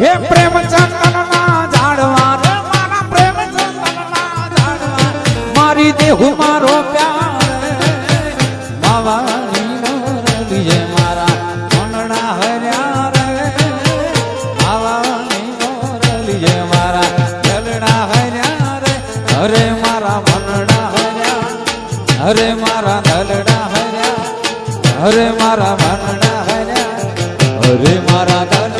હે પ્રેમ ચંદનના ઝાડવા રે, મારા પ્રેમ ચંદનના ઝાડવા મારી દેહ મારો પ્યાર બાવાની વિજય મારા મનણા હર્યા રે. બાવાની વિજય મારા ચલણા હર્યા રે. અરે મારા મનણા હર્યા, અરે મારા દલડા હર્યા, અરે મારા મનણા હર્યા, અરે મારા દલડા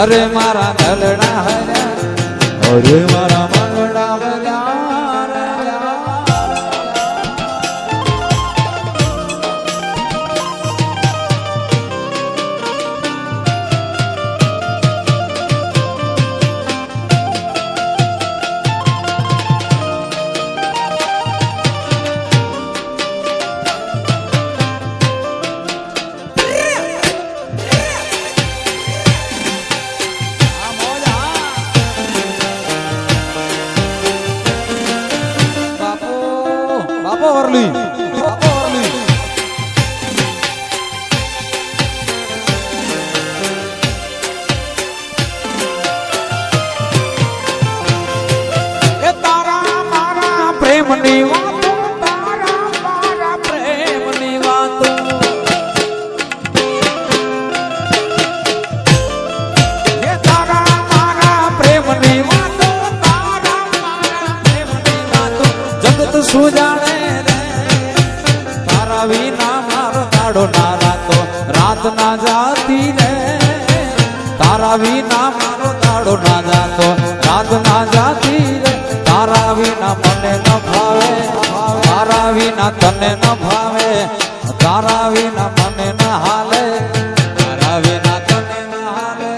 અરે મારા દલડા હર્યા અરે મારા તારા વિના મારો દાડો ના જાતો. રાત ના જાતી રે, તારા વિના મને ન ભાવે. તારા વિના તને ન ભાવે. તારા વિના મને ન હાલે. તારા વિના તને ન હાલે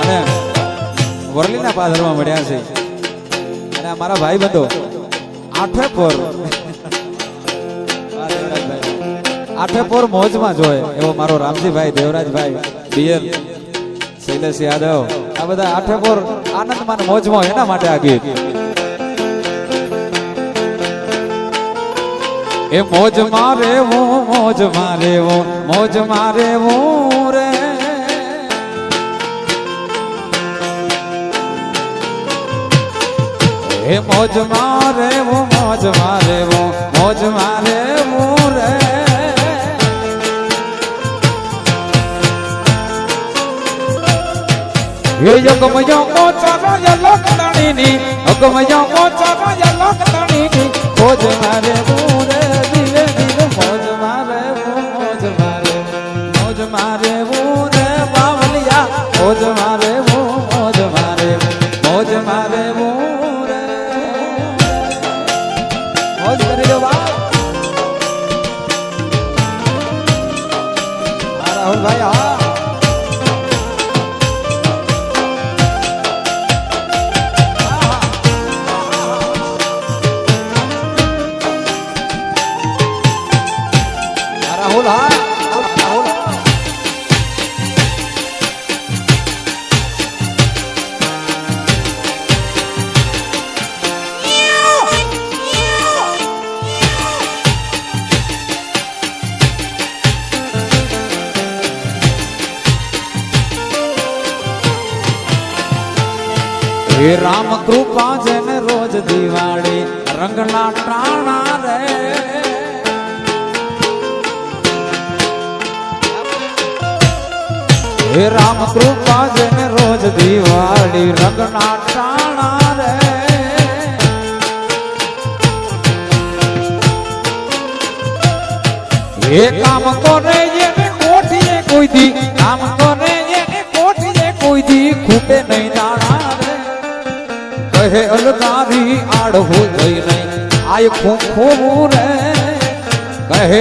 અને વરલીના પાદરમાં મળ્યા છે. અને આ મારા ભાઈ બંધો. આઠે પોર. આઠે પોર મોજમાં જોય એવો મારો રામજીભાઈ, દેવરાજભાઈ, ડીએલ, શૈલેષ યાદવ. આ બધા આઠે પોર આનંદમાં મોજમાં એના માટે આ ગીત. એ મોજ મારે હું મોજ મારે હું મોજ મારે હું રે. એ મોજ મારે હું મોજ મારે હું મોજ મારે હું રે. એ યગમયો મોચાનો યલક તણીની અગમયો મોચાનો યલક તણીની મોજ મારે હું મોજ કરી લો બા રાહુલભાઈ હા હે રામ કૃપા જેને રોજ દિવાળી રંગલા ટાણા રે. હે રામ કૃપા જેને રોજ દિવાળી રંગના ટાણા રે. એ કામ કોને એને કોઠીએ કોઈ દી? અલગારી જોઈ નહીં. આ ખૂબ રે કહે